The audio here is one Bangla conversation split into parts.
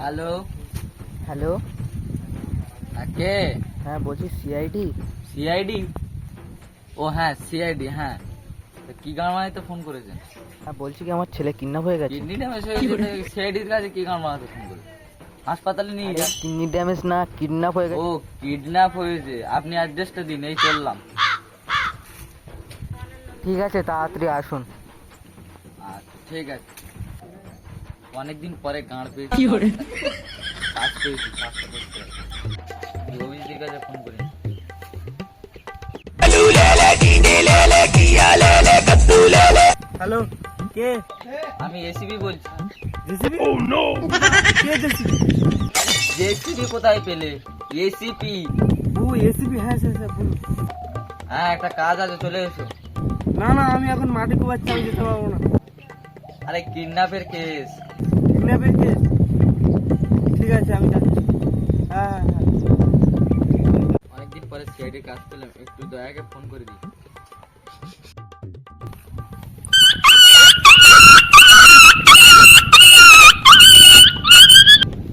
হ্যালো? হ্যালো? কে? হ্যাঁ বলছি সিআইডি সিআইডি ও হ্যাঁ সিআইডি হ্যাঁ। কি গান বানাইতে ফোন করেছেন হ্যাঁ বলছি কি আমার ছেলে কিডন্যাপ হয়ে গেছে? কিডনি ড্যামেজ হয়ে গেছে সিআইডির কাছে কি গান বানাতে ফোন করে হাসপাতালে নিয়ে যান কিডনি ড্যামেজ না কিডন্যাপ হয়ে গেছে। ও কিডন্যাপ হয়েছে। আপনি অ্যাড্রেসটা দিন এই চললাম ঠিক আছে তাড়াতাড়ি আসুন। আচ্ছা ঠিক আছে। অনেকদিন পরে গাঁড় পেয়েছি। কাজ পেয়েছি কাজটা করতে। হবে। এই অভিজিতের কাছে ফোন করি? হ্যালো কে? আমি এসিবি বলছি। জেসিবি? কে জেসিবি? জেসিবি কোথায় পেলে? এসিপি। ও এসিবি হ্যাঁ স্যার স্যার বলুন। হ্যাঁ একটা কাজ আছে চলে এসো। না না আমি এখন মাটি কোবাচ্ছি আমি যেতে পারব না। আরে কিডন্যাপের কেস কিডন্যাপের কে ঠিক আছে আমি যাচ্ছি হ্যাঁ হ্যাঁ হ্যাঁ অনেকদিন পরে সিআইডির কাজ পেলাম একটু দয়াকে ফোন করে দিই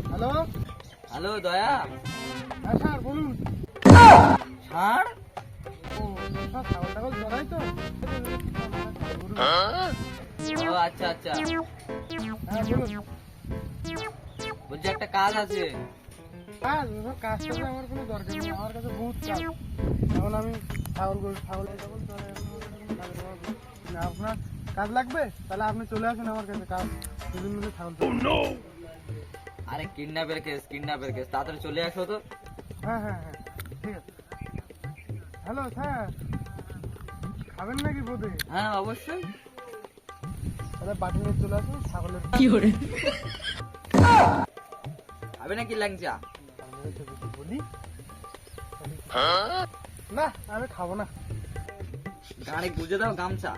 হ্যালো হ্যালো দয়া হ্যাঁ স্যার বলুন ছাড় ও স্যার ছাগল টাগল চড়াই তো ও আচ্ছা আচ্ছা। হ্যাঁ বলুন। বলছি একটা কাজ আছে। কাজ ওসব কাজ করলে আমার কোনো দরকার নেই। আমার কাছে বহুত কাজ। এখন আমি ছাগল গরু ছাগল ছাগল চড়াই এখন আমার কাছে কোনো কাজের অভাব নেই। না, আপনার কাজ লাগবে? তাহলে আপনি চলে আসুন আমার কাছে কাজ। দুদিন মধ্যে ছাগল আরে কিডন্যাপের কেস কিডন্যাপের কেস। তাড়াতাড়ি চলে আসো তো। হ্যাঁ হ্যাঁ হ্যাঁ ঠিক আছে। Hello sir. খাবেন নাকি বোধে হ্যাঁ অবশ্যই। বাটি নিয়ে চলে আসুন কি করে? হবে নাকি ল্যাংচা? বলি। আমি খাব না। গাড়ি গুজে দাও গামছা।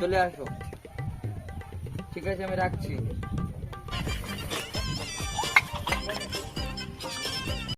চলে আসো। ঠিক আছে আমি রাখছি।